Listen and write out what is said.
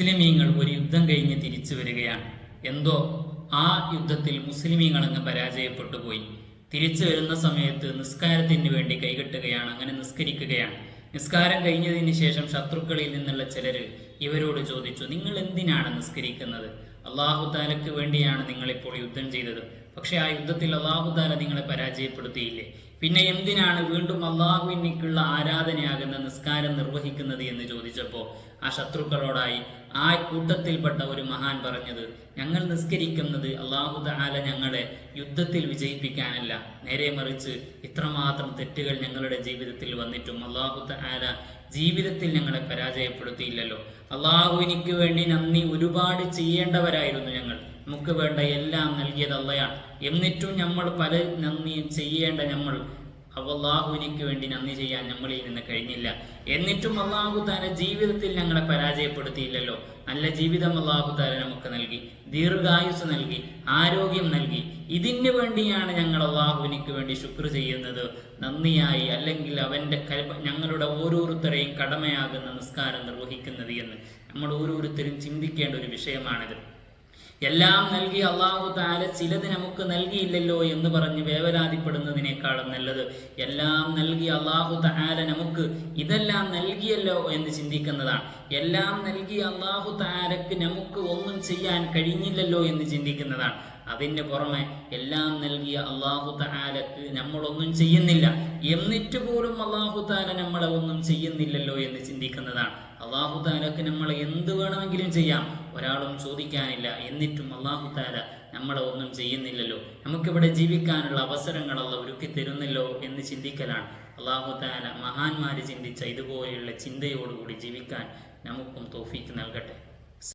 മുസ്ലിമീങ്ങൾ ഒരു യുദ്ധം കഴിഞ്ഞ് തിരിച്ചു വരികയാണ്. എന്തോ ആ യുദ്ധത്തിൽ മുസ്ലിമീങ്ങൾ അങ്ങ് പരാജയപ്പെട്ടു പോയി. തിരിച്ചു വരുന്ന സമയത്ത് നിസ്കാരത്തിന് വേണ്ടി കൈകെട്ടുകയാണ് അങ്ങനെ നിസ്കരിക്കുകയാണ്. നിസ്കാരം കഴിഞ്ഞതിന് ശേഷം ശത്രുക്കളിൽ നിന്നുള്ള ചിലർ ഇവരോട് ചോദിച്ചു നിങ്ങൾ എന്തിനാണ് നിസ്കരിക്കുന്നത്? അള്ളാഹു താലക്ക് വേണ്ടിയാണ് നിങ്ങളിപ്പോൾ യുദ്ധം ചെയ്തത്. പക്ഷെ ആ യുദ്ധത്തിൽ അള്ളാഹു താല നിങ്ങളെ പരാജയപ്പെടുത്തിയില്ലേ? പിന്നെ എന്തിനാണ് വീണ്ടും അള്ളാഹുവിനേക്കുള്ള ആരാധനയാകുന്ന നിസ്കാരം നിർവഹിക്കുന്നത് എന്ന് ചോദിച്ചപ്പോൾ ആ ശത്രുക്കളോടായി ആ കൂട്ടത്തിൽപ്പെട്ട ഒരു മഹാൻ പറഞ്ഞത് ഞങ്ങൾ നിസ്കരിക്കുന്നത് അള്ളാഹു താല ഞങ്ങളെ യുദ്ധത്തിൽ വിജയിപ്പിക്കാനല്ല. നേരെ മറിച്ച് ഇത്രമാത്രം തെറ്റുകൾ ഞങ്ങളുടെ ജീവിതത്തിൽ വന്നിട്ടും അള്ളാഹു താല ജീവിതത്തിൽ ഞങ്ങളെ പരാജയപ്പെടുത്തിയില്ലല്ലോ. അള്ളാഹുവിനിക്ക് വേണ്ടി നന്ദി ഒരുപാട് ചെയ്യേണ്ടവരായിരുന്നു ഞങ്ങൾ. നമുക്ക് വേണ്ട എല്ലാം നൽകിയത് അള്ളയാണ്. എന്നിട്ടും നമ്മൾ പല നന്ദിയും ചെയ്യേണ്ട നമ്മൾ അള്ളാഹുവിനിക്ക് വേണ്ടി നന്ദി ചെയ്യാൻ നമ്മളിൽ നിന്ന് കഴിഞ്ഞില്ല. എന്നിട്ടും അള്ളാഹു താര ജീവിതത്തിൽ ഞങ്ങളെ പരാജയപ്പെടുത്തിയില്ലല്ലോ. നല്ല ജീവിതം അള്ളാഹു താര നമുക്ക് നൽകി ദീർഘായുസ് നൽകി ആരോഗ്യം നൽകി. ഇതിന് വേണ്ടിയാണ് ഞങ്ങൾ അള്ളാഹുവിനിക്ക് വേണ്ടി ശുക്ർ ചെയ്യുന്നത്. നന്ദിയായി അല്ലെങ്കിൽ അവന്റെ ഞങ്ങളുടെ ഓരോരുത്തരെയും കടമയാകുന്ന നിസ്കാരം നിർവഹിക്കുന്നത് എന്ന്. നമ്മൾ ഓരോരുത്തരും ചിന്തിക്കേണ്ട ഒരു വിഷയമാണിത്. എല്ലാം നൽകി അള്ളാഹു താല ചിലത് നമുക്ക് നൽകിയില്ലല്ലോ എന്ന് പറഞ്ഞ് വേവലാതിപ്പെടുന്നതിനേക്കാളും നല്ലത്. എല്ലാം നൽകി അള്ളാഹു താല നമുക്ക് ഇതെല്ലാം നൽകിയല്ലോ എന്ന് ചിന്തിക്കുന്നതാണ്. എല്ലാം നൽകി അള്ളാഹു താലക്ക് നമുക്ക് ഒന്നും ചെയ്യാൻ കഴിഞ്ഞില്ലല്ലോ എന്ന് ചിന്തിക്കുന്നതാണ്. അതിന് പുറമെ എല്ലാം നൽകിയ അള്ളാഹു താലക്ക് നമ്മളൊന്നും ചെയ്യുന്നില്ല. എന്നിട്ട് പോലും അള്ളാഹു താല നമ്മളെ ഒന്നും ചെയ്യുന്നില്ലല്ലോ എന്ന് ചിന്തിക്കുന്നതാണ്. അള്ളാഹു താലക്ക് നമ്മളെ എന്ത് വേണമെങ്കിലും ചെയ്യാം. ഒരാളും ചോദിക്കാനില്ല. എന്നിട്ടും അള്ളാഹു താല നമ്മളെ ഒന്നും ചെയ്യുന്നില്ലല്ലോ. നമുക്കിവിടെ ജീവിക്കാനുള്ള അവസരങ്ങളല്ല ഒരുക്കി തരുന്നില്ലോ എന്ന് ചിന്തിക്കലാണ്. അള്ളാഹു താല മഹാന്മാര് ചിന്തിച്ച ഇതുപോലെയുള്ള ചിന്തയോടുകൂടി ജീവിക്കാൻ നമുക്കും തോഫീക്ക് നൽകട്ടെ.